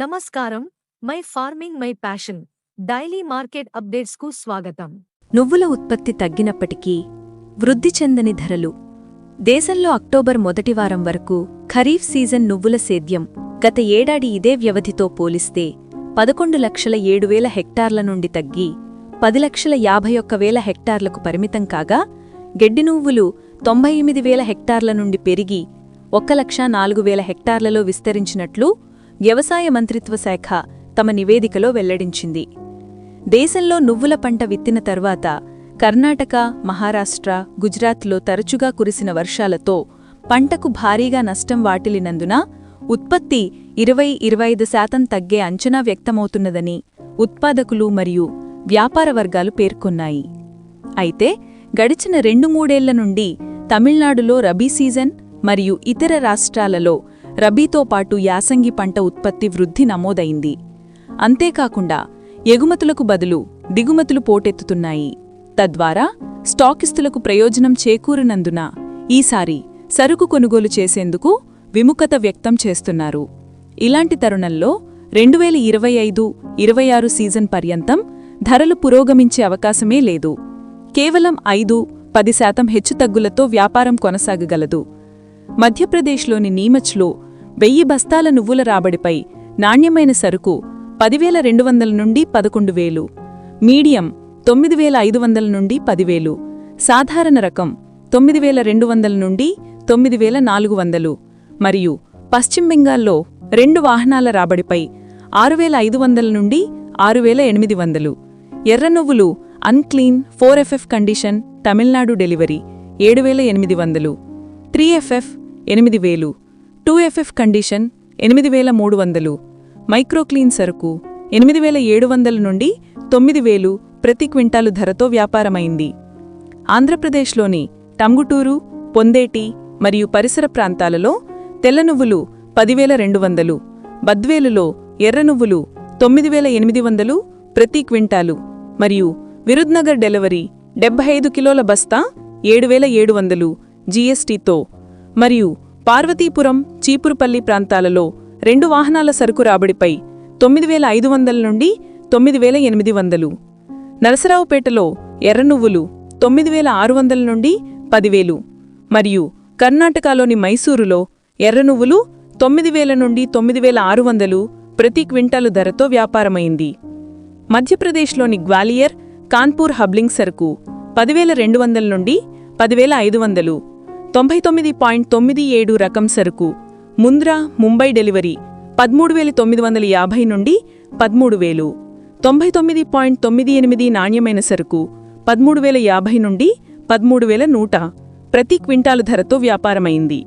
నమస్కారం. My farming my passion. Daily market అప్డేట్స్కు స్వాగతం. నువ్వుల ఉత్పత్తి తగ్గినప్పటికీ వృద్ధి చెందని ధరలు. దేశంలో అక్టోబర్ మొదటి వారం వరకు ఖరీఫ్ సీజన్ నువ్వుల సేద్యం గత ఏడాది ఇదే వ్యవధితో పోలిస్తే పదకొండు లక్షల ఏడు వేల హెక్టార్ల నుండి తగ్గి పది లక్షల యాభై ఒక్క వేల హెక్టార్లకు పరిమితం కాగా గెడ్డి నువ్వులు తొంభై ఎనిమిది వేల హెక్టార్ల నుండి పెరిగి ఒక్క లక్ష నాలుగు వేల హెక్టార్లలో విస్తరించినట్లు వ్యవసాయ మంత్రిత్వ శాఖ తమ నివేదికలో వెల్లడించింది. దేశంలో నువ్వుల పంట విత్తిన తర్వాత కర్ణాటక మహారాష్ట్ర గుజరాత్లో తరచుగా కురిసిన వర్షాలతో పంటకు భారీగా నష్టం వాటిల్లినందున ఉత్పత్తి ఇరవై ఇరవై ఐదు శాతం తగ్గే అంచనా వ్యక్తమవుతున్నదని ఉత్పాదకులు మరియు వ్యాపార వర్గాలు పేర్కొన్నాయి. అయితే గడిచిన రెండు మూడేళ్ళ నుండి తమిళనాడులో రబీ సీజన్ మరియు ఇతర రాష్ట్రాలలో రబీతో పాటు యాసంగి పంట ఉత్పత్తి వృద్ధి నమోదైంది. అంతేకాకుండా ఎగుమతులకు బదులు దిగుమతులు పోటెత్తుతున్నాయి. తద్వారా స్టాకిస్తులకు ప్రయోజనం చేకూరినందున ఈసారి సరుకు కొనుగోలు చేసేందుకు విముఖత వ్యక్తం చేస్తున్నారు. ఇలాంటి తరుణంలో రెండువేల ఇరవై ఐదు ఇరవై ఆరు సీజన్ పర్యంతం ధరలు పురోగమించే అవకాశమే లేదు. కేవలం ఐదు పది శాతం హెచ్చుతగ్గులతో వ్యాపారం కొనసాగగలదు. మధ్యప్రదేశ్లోని నీమచ్లో వెయ్యి బస్తాల నువ్వుల రాబడిపై నాణ్యమైన సరుకు పదివేల రెండు వందల నుండి పదకొండు వేలు. మీడియం తొమ్మిది వేల ఐదు వందల నుండి పదివేలు సాధారణ రకం తొమ్మిది వేల రెండు వందల నుండి తొమ్మిది వేల నాలుగు వందలు. మరియు పశ్చిమ బెంగాల్లో రెండు వాహనాల రాబడిపై ఆరు వేల ఐదు వందల నుండి ఆరు వేల ఎనిమిది వందలు. ఎర్ర నువ్వులు unclean four FF condition Tamil Nadu delivery ఏడు వేల ఎనిమిది వందలు. త్రీ ఎఫ్ఎఫ్ ఎనిమిది వేలు. టూ ఎఫ్ఎఫ్ కండిషన్ ఎనిమిది వేల మూడు వందలు మైక్రోక్లీన్ సరుకు ఎనిమిది వేల ఏడు వందల నుండి తొమ్మిది వేలు ప్రతి క్వింటాలు ధరతో వ్యాపారమైంది. ఆంధ్రప్రదేశ్లోని టంగుటూరు పొందేటి మరియు పరిసర ప్రాంతాలలో తెల్ల నువ్వులు పదివేల రెండు వందలు బద్వేలులో ఎర్ర నువ్వులు తొమ్మిది వేల ఎనిమిది వందలు ప్రతి క్వింటాలు మరియు విరుద్నగర్ డెలివరీ డెబ్బై ఐదు కిలోల బస్తా ఏడు వేల ఏడు వందలు జీఎస్టీతో మరియు పార్వతీపురం చీపురుపల్లి ప్రాంతాలలో రెండు వాహనాల సరుకు రాబడిపై తొమ్మిది వేల ఐదు వందల నుండి తొమ్మిది వేల ఎనిమిది వందలు. నరసరావుపేటలో ఎర్ర నువ్వులు తొమ్మిది వేల ఆరు వందల నుండి పదివేలు. మరియు కర్ణాటకలోని మైసూరులో ఎర్ర నువ్వులు తొమ్మిది వేల నుండి తొమ్మిది వేల ఆరు వందలు ప్రతి క్వింటాలు ధరతో వ్యాపారమైంది. మధ్యప్రదేశ్లోని గ్వాలియర్ కాన్పూర్ హబ్లింగ్ సరుకు పదివేల రెండు వందల నుండి పదివేల ఐదు వందలు. తొంభై తొమ్మిది పాయింట్ తొమ్మిది ఏడు రకం సరుకు. ముంద్రా ముంబై డెలివరీ పదమూడు వేల తొమ్మిది వందల యాభై నుండి పదమూడు వేలు. తొంభై తొమ్మిది పాయింట్ తొమ్మిది ఎనిమిది నాణ్యమైన సరుకు పదమూడు వేల యాభై నుండి పదమూడు వేల నూట. ప్రతి క్వింటాలు ధరతో వ్యాపారమైంది.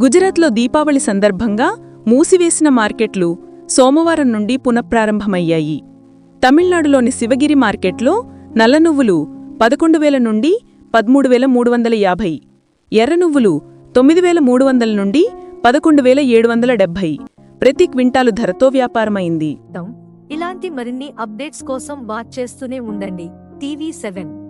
గుజరాత్లో దీపావళి సందర్భంగా మూసివేసిన మార్కెట్లు సోమవారం నుండి పునఃప్రారంభమయ్యాయి. తమిళనాడులోని శివగిరి మార్కెట్లో నల్ల నువ్వులు పదకొండు వేల నుండి పదమూడు వేల మూడు వందల యాభై. ఎర్ర నువ్వులు తొమ్మిది వేల మూడు వందల నుండి పదకొండు వేల ఏడు వందల డెబ్బై ప్రతి క్వింటాలు ధరతో వ్యాపారమైంది. ఇలాంటి మరిన్ని అప్డేట్స్ కోసం వాచ్ చేస్తూనే ఉండండి. TV seven.